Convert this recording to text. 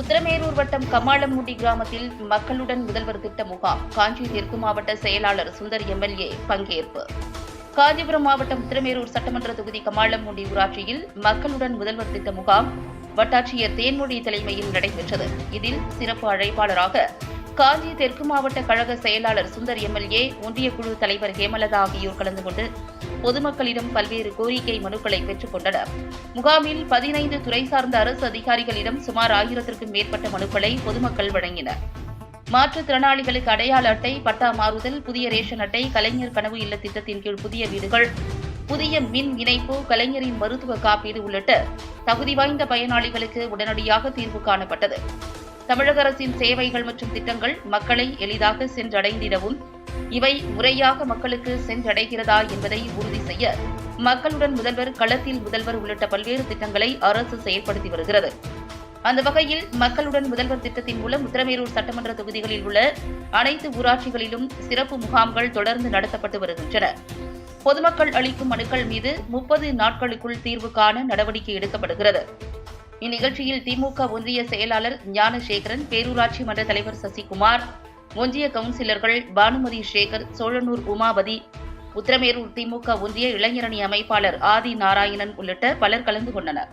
உத்தரமேரூர் வட்டம் கமாளமூட்டி கிராமத்தில் மக்களுடன் முதல்வர் திட்ட முகாம். காஞ்சி தெற்கு மாவட்ட செயலாளர் சுந்தர் எம்எல்ஏ பங்கேற்பு. காஞ்சிபுரம் மாவட்டம் உத்தரமேரூர் சட்டமன்ற தொகுதி கமாளமூண்டி ஊராட்சியில் மக்களுடன் முதல்வர் திட்ட முகாம். வட்டாட்சியர் தேன்மொழி தலைமையில் நடைபெற்றது. இதில் சிறப்பு அழைப்பாளராக காஞ்சி தெற்கு மாவட்ட கழக செயலாளர் சுந்தர் எம்எல்ஏ ஒன்றிய குழு தலைவர் ஹேமலதா ஆகியோர் கலந்து கொண்டு பொதுமக்களிடம் பல்வேறு கோரிக்கை மனுக்களை பெற்றுக் கொண்டனர். முகாமில் பதினைந்து துறை சார்ந்த அரசு அதிகாரிகளிடம் சுமார் ஆயிரத்திற்கும் மேற்பட்ட மனுக்களை பொதுமக்கள் வழங்கினர். மாற்றுத்திறனாளிகளுக்கு அடையாள அட்டை பட்டா மாறுதல் புதிய ரேஷன் அட்டை கலைஞர் கனவு இல்ல திட்டத்தின் கீழ் புதிய வீடுகள் புதிய மின் இணைப்பு கலைஞரின் மருத்துவ காப்பீடு உள்ளிட்ட தகுதி வாய்ந்த பயனாளிகளுக்கு உடனடியாக தீர்வு காணப்பட்டது. தமிழக அரசின் சேவைகள் மற்றும் திட்டங்கள் மக்களை எளிதாக சென்றடைந்திடவும் இவை முறையாக மக்களுக்கு சென்றடைகிறதா என்பதை உறுதி செய்ய மக்களுடன் முதல்வர் களத்தில் முதல்வர் உள்ளிட்ட பல்வேறு திட்டங்களை அரசு செயல்படுத்தி வருகிறது. அந்த வகையில் மக்களுடன் முதல்வர் திட்டத்தின் மூலம் உத்தரமேரூர் சட்டமன்ற தொகுதிகளில் உள்ள அனைத்து ஊராட்சிகளிலும் சிறப்பு முகாம்கள் தொடர்ந்து நடத்தப்பட்டு வருகின்றன. பொதுமக்கள் அளிக்கும் மனுக்கள் மீது முப்பது நாட்களுக்குள் தீர்வு காண நடவடிக்கை எடுக்கப்படுகிறது. இந்நிகழ்ச்சியில் திமுக ஒன்றிய செயலாளர் ஞானசேகரன் பேரூராட்சி மன்ற தலைவர் சசிகுமார் ஒன்றிய கவுன்சிலர்கள் பானுமதி சேகர் சோழனூர் உமாபதி உத்தரமேரூர் திமுக ஒன்றிய இளைஞரணி அமைப்பாளர் ஆதி நாராயணன் உள்ளிட்ட பலர் கலந்து கொண்டனர்.